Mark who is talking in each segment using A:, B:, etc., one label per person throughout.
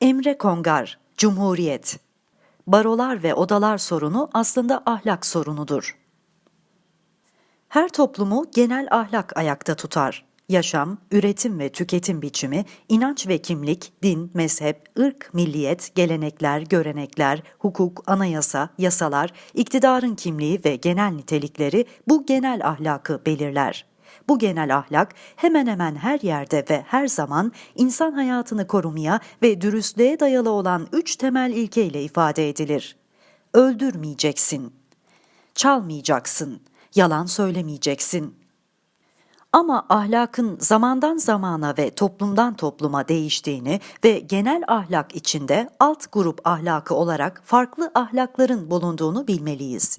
A: Emre Kongar, Cumhuriyet. Barolar ve odalar sorunu aslında ahlak sorunudur. Her toplumu genel ahlak ayakta tutar. Yaşam, üretim ve tüketim biçimi, inanç ve kimlik, din, mezhep, ırk, milliyet, gelenekler, görenekler, hukuk, anayasa, yasalar, iktidarın kimliği ve genel nitelikleri bu genel ahlakı belirler. Bu genel ahlak hemen hemen her yerde ve her zaman insan hayatını korumaya ve dürüstlüğe dayalı olan üç temel ilkeyle ifade edilir. Öldürmeyeceksin, çalmayacaksın, yalan söylemeyeceksin. Ama ahlakın zamandan zamana ve toplumdan topluma değiştiğini ve genel ahlak içinde alt grup ahlakı olarak farklı ahlakların bulunduğunu bilmeliyiz.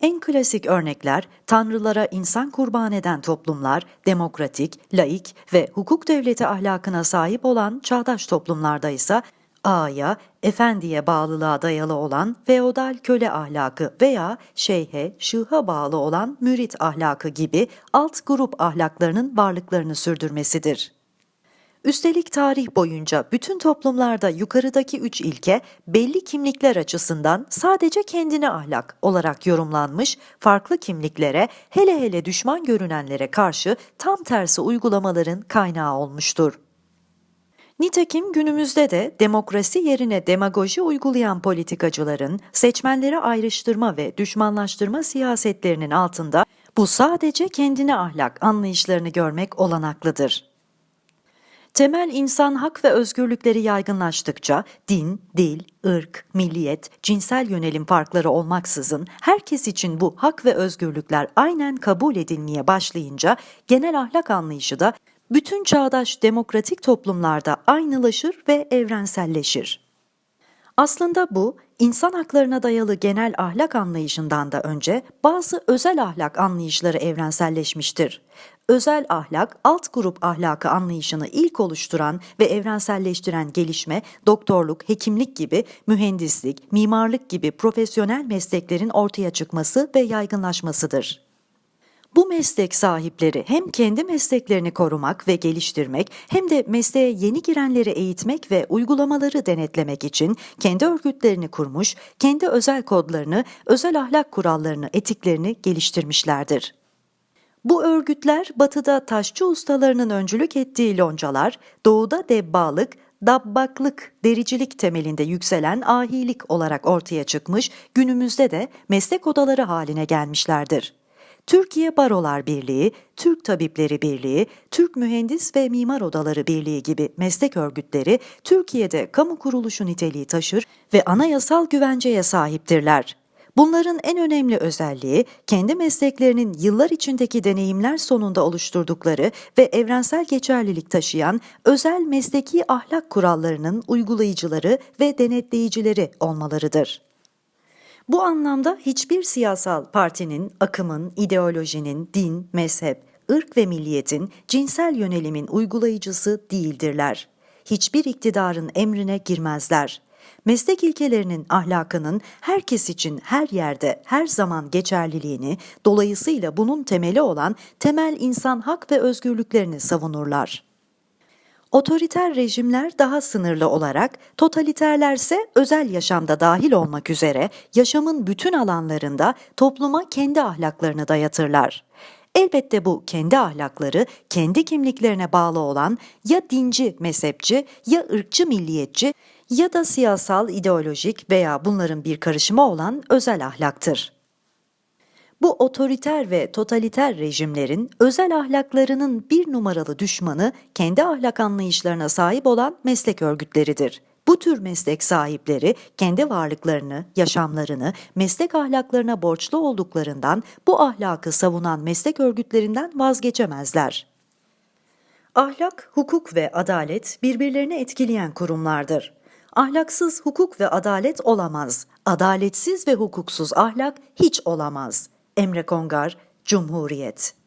A: En klasik örnekler tanrılara insan kurban eden toplumlar, demokratik, laik ve hukuk devleti ahlakına sahip olan çağdaş toplumlarda ise ağaya, efendiye bağlılığa dayalı olan feodal köle ahlakı veya şeyhe, şıha bağlı olan mürit ahlakı gibi alt grup ahlaklarının varlıklarını sürdürmesidir. Üstelik tarih boyunca bütün toplumlarda yukarıdaki üç ilke belli kimlikler açısından sadece kendine ahlak olarak yorumlanmış, farklı kimliklere hele hele düşman görünenlere karşı tam tersi uygulamaların kaynağı olmuştur. Nitekim günümüzde de demokrasi yerine demagoji uygulayan politikacıların seçmenleri ayrıştırma ve düşmanlaştırma siyasetlerinin altında bu sadece kendine ahlak anlayışlarını görmek olanaklıdır. Temel insan hak ve özgürlükleri yaygınlaştıkça din, dil, ırk, milliyet, cinsel yönelim farkları olmaksızın herkes için bu hak ve özgürlükler aynen kabul edilmeye başlayınca genel ahlak anlayışı da bütün çağdaş demokratik toplumlarda aynılaşır ve evrenselleşir. Aslında bu, insan haklarına dayalı genel ahlak anlayışından da önce bazı özel ahlak anlayışları evrenselleşmiştir. Özel ahlak, alt grup ahlakı anlayışını ilk oluşturan ve evrenselleştiren gelişme, doktorluk, hekimlik gibi, mühendislik, mimarlık gibi profesyonel mesleklerin ortaya çıkması ve yaygınlaşmasıdır. Bu meslek sahipleri hem kendi mesleklerini korumak ve geliştirmek hem de mesleğe yeni girenleri eğitmek ve uygulamaları denetlemek için kendi örgütlerini kurmuş, kendi özel kodlarını, özel ahlak kurallarını, etiklerini geliştirmişlerdir. Bu örgütler batıda taşçı ustalarının öncülük ettiği loncalar, doğuda debbalık, dabbaklık, dericilik temelinde yükselen ahilik olarak ortaya çıkmış, günümüzde de meslek odaları haline gelmişlerdir. Türkiye Barolar Birliği, Türk Tabipleri Birliği, Türk Mühendis ve Mimar Odaları Birliği gibi meslek örgütleri Türkiye'de kamu kuruluşu niteliği taşır ve anayasal güvenceye sahiptirler. Bunların en önemli özelliği kendi mesleklerinin yıllar içindeki deneyimler sonunda oluşturdukları ve evrensel geçerlilik taşıyan özel mesleki ahlak kurallarının uygulayıcıları ve denetleyicileri olmalarıdır. Bu anlamda hiçbir siyasal partinin, akımın, ideolojinin, din, mezhep, ırk ve milliyetin, cinsel yönelimin uygulayıcısı değildirler. Hiçbir iktidarın emrine girmezler. Meslek ilkelerinin ahlakının herkes için her yerde, her zaman geçerliliğini, dolayısıyla bunun temeli olan temel insan hak ve özgürlüklerini savunurlar. Otoriter rejimler daha sınırlı olarak, totaliterlerse özel yaşamda dahil olmak üzere yaşamın bütün alanlarında topluma kendi ahlaklarını dayatırlar. Elbette bu kendi ahlakları kendi kimliklerine bağlı olan ya dinci mezhepçi ya ırkçı milliyetçi ya da siyasal ideolojik veya bunların bir karışımı olan özel ahlaktır. Bu otoriter ve totaliter rejimlerin özel ahlaklarının bir numaralı düşmanı kendi ahlak anlayışlarına sahip olan meslek örgütleridir. Bu tür meslek sahipleri kendi varlıklarını, yaşamlarını meslek ahlaklarına borçlu olduklarından bu ahlakı savunan meslek örgütlerinden vazgeçemezler. Ahlak, hukuk ve adalet birbirlerini etkileyen kurumlardır. Ahlaksız hukuk ve adalet olamaz. Adaletsiz ve hukuksuz ahlak hiç olamaz. Emre Kongar, Cumhuriyet